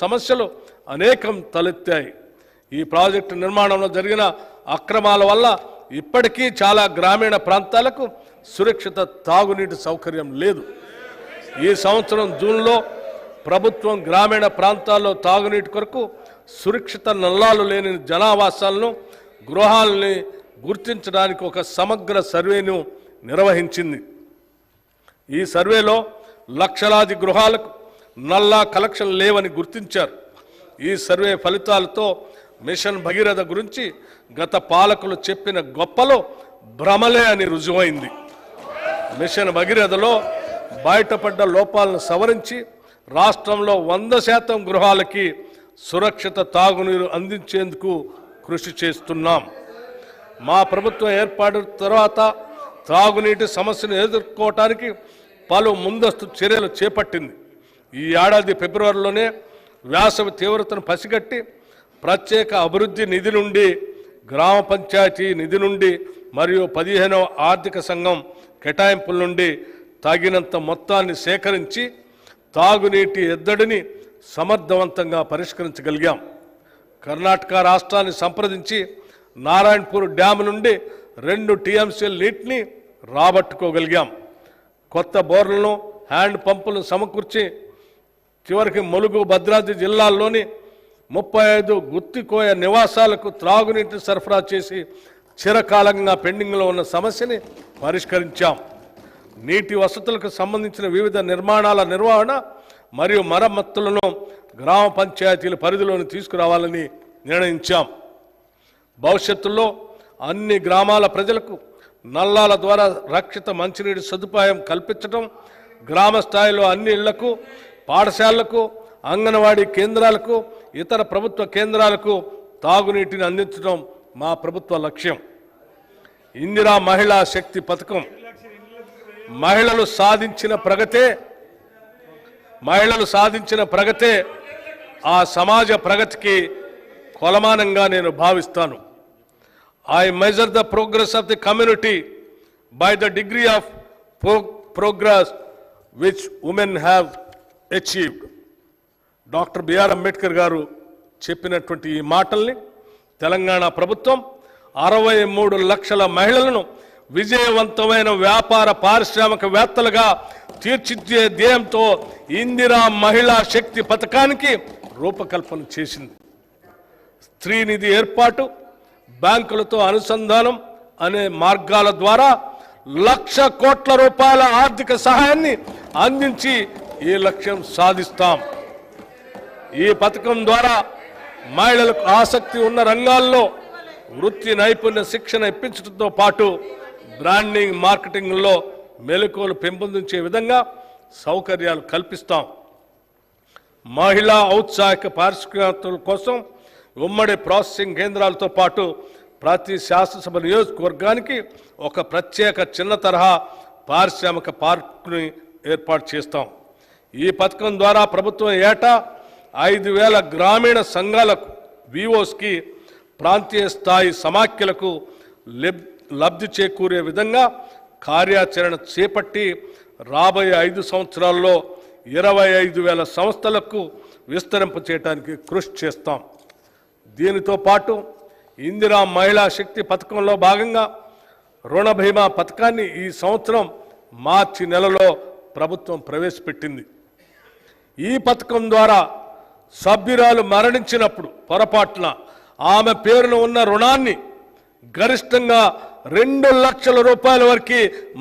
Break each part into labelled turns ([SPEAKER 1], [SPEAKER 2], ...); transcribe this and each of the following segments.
[SPEAKER 1] సమస్యలు అనేకం తలెత్తాయి. ఈ ప్రాజెక్టు నిర్మాణంలో జరిగిన అక్రమాల వల్ల ఇప్పటికీ చాలా గ్రామీణ ప్రాంతాలకు సురక్షిత తాగునీటి సౌకర్యం లేదు. ఈ సంవత్సరం జూన్లో ప్రభుత్వం గ్రామీణ ప్రాంతాల్లో తాగునీటి కొరకు సురక్షిత నల్లాలు లేని జనావాసాలను గృహాలని గుర్తించడానికి ఒక సమగ్ర సర్వేను నిర్వహించింది. ఈ సర్వేలో లక్షలాది గృహాలకు నల్లా కలెక్షన్ లేవని గుర్తించారు. ఈ సర్వే ఫలితాలతో మిషన్ భగీరథ గురించి గత పాలకులు చెప్పిన గొప్పలో భ్రమలే అని రుజువైంది. మిషన్ భగీరథలో బయటపడ్డ లోపాలను సవరించి రాష్ట్రంలో వంద శాతం గృహాలకి సురక్షిత తాగునీరు అందించేందుకు కృషి చేస్తున్నాం. మా ప్రభుత్వం ఏర్పాటు తర్వాత తాగునీటి సమస్యను ఎదుర్కోవటానికి పలు ముందస్తు చర్యలు చేపట్టింది. ఈ ఏడాది ఫిబ్రవరిలోనే వ్యాసవి తీవ్రతను పసిగట్టి ప్రత్యేక అభివృద్ధి నిధి నుండి గ్రామ పంచాయతీ నిధి నుండి మరియు పదిహేనవ ఆర్థిక సంఘం కేటాయింపుల నుండి తగినంత మొత్తాన్ని సేకరించి తాగునీటి ఎద్దడిని సమర్థవంతంగా పరిష్కరించగలిగాం. కర్ణాటక రాష్ట్రాన్ని సంప్రదించి నారాయణపూర్ డ్యామ్ నుండి రెండు టీఎంసీల నీటిని రాబట్టుకోగలిగాం. కొత్త బోర్లను హ్యాండ్ పంపులను సమకూర్చి చివరికి ములుగు భద్రాద్రి జిల్లాల్లోని ముప్పై ఐదు గుత్తికోయ నివాసాలకు త్రాగునీటిని సరఫరా చేసి చిరకాలంగా పెండింగ్లో ఉన్న సమస్యని పరిష్కరించాం. నీటి వసతులకు సంబంధించిన వివిధ నిర్మాణాల నిర్వహణ మరియు మరమ్మతులను గ్రామ పంచాయతీల పరిధిలోని తీసుకురావాలని నిర్ణయించాం. భవిష్యత్తులో అన్ని గ్రామాల ప్రజలకు నల్లాల ద్వారా రక్షిత మంచినీటి సదుపాయం కల్పించడం గ్రామ స్థాయిలో అన్ని ఇళ్ళకు పాఠశాలలకు అంగన్వాడీ కేంద్రాలకు ఇతర ప్రభుత్వ కేంద్రాలకు తాగునీటిని అందించడం మా ప్రభుత్వ లక్ష్యం. ఇందిరా మహిళా శక్తి పథకం మహిళలు సాధించిన ప్రగతే మహిళలు సాధించిన ప్రగతే ఆ సమాజ ప్రగతికి కొలమానంగా నేను భావిస్తాను. I measure the progress of the community by the degree of progress which women have achieved doctor B R Ambedkar garu చెప్పినటువంటి ఈ మాటల్ని తెలంగాణ ప్రభుత్వం అరవై మూడు లక్షల మహిళలను విజయవంతమైన వ్యాపార పారిశ్రామికవేత్తలుగా తీర్చిదిద్దే ధ్యేయంతో ఇందిరా మహిళా శక్తి పథకానికి రూపకల్పన చేసింది. స్త్రీనిధి ఏర్పాటు బ్యాంకులతో అనుసంధానం అనే మార్గాల ద్వారా లక్ష కోట్ల రూపాయల ఆర్థిక సహాయాన్ని అందించి ఈ లక్ష్యం సాధిస్తాం. ఈ పథకం ద్వారా మహిళలకు ఆసక్తి ఉన్న రంగాల్లో వృత్తి నైపుణ్య శిక్షణ ఇప్పించడంతో పాటు బ్రాండింగ్ మార్కెటింగ్లో మెలకువలు పెంపొందించే విధంగా సౌకర్యాలు కల్పిస్తాం. మహిళా ఔత్సాహిక పారిశ్రామికవేత్తల కోసం ఉమ్మడి ప్రాసెసింగ్ కేంద్రాలతో పాటు ప్రతి శాసనసభ నియోజకవర్గానికి ఒక ప్రత్యేక చిన్న తరహా పారిశ్రామిక పార్కుని ఏర్పాటు చేస్తాం. ఈ పథకం ద్వారా ప్రభుత్వం ఏటా ఐదు వేల గ్రామీణ సంఘాలకు వివోస్కి ప్రాంతీయ స్థాయి సమాఖ్యలకు లబ్ధి చేకూరే విధంగా కార్యాచరణ చేపట్టి రాబోయే ఐదు సంవత్సరాల్లో ఇరవై ఐదు వేల సంస్థలకు విస్తరింప చేయడానికి కృషి చేస్తాం. దీనితో పాటు ఇందిరా మహిళా శక్తి పథకంలో భాగంగా రుణ బీమా పథకాన్ని ఈ సంవత్సరం మార్చి నెలలో ప్రభుత్వం ప్రవేశపెట్టింది. ఈ పథకం ద్వారా సభ్యురాలు మరణించినప్పుడు పొరపాటున ఆమె పేరున ఉన్న రుణాన్ని గరిష్టంగా రెండు లక్షల రూపాయల వరకు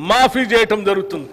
[SPEAKER 1] మాఫీ చేయటం జరుగుతుంది.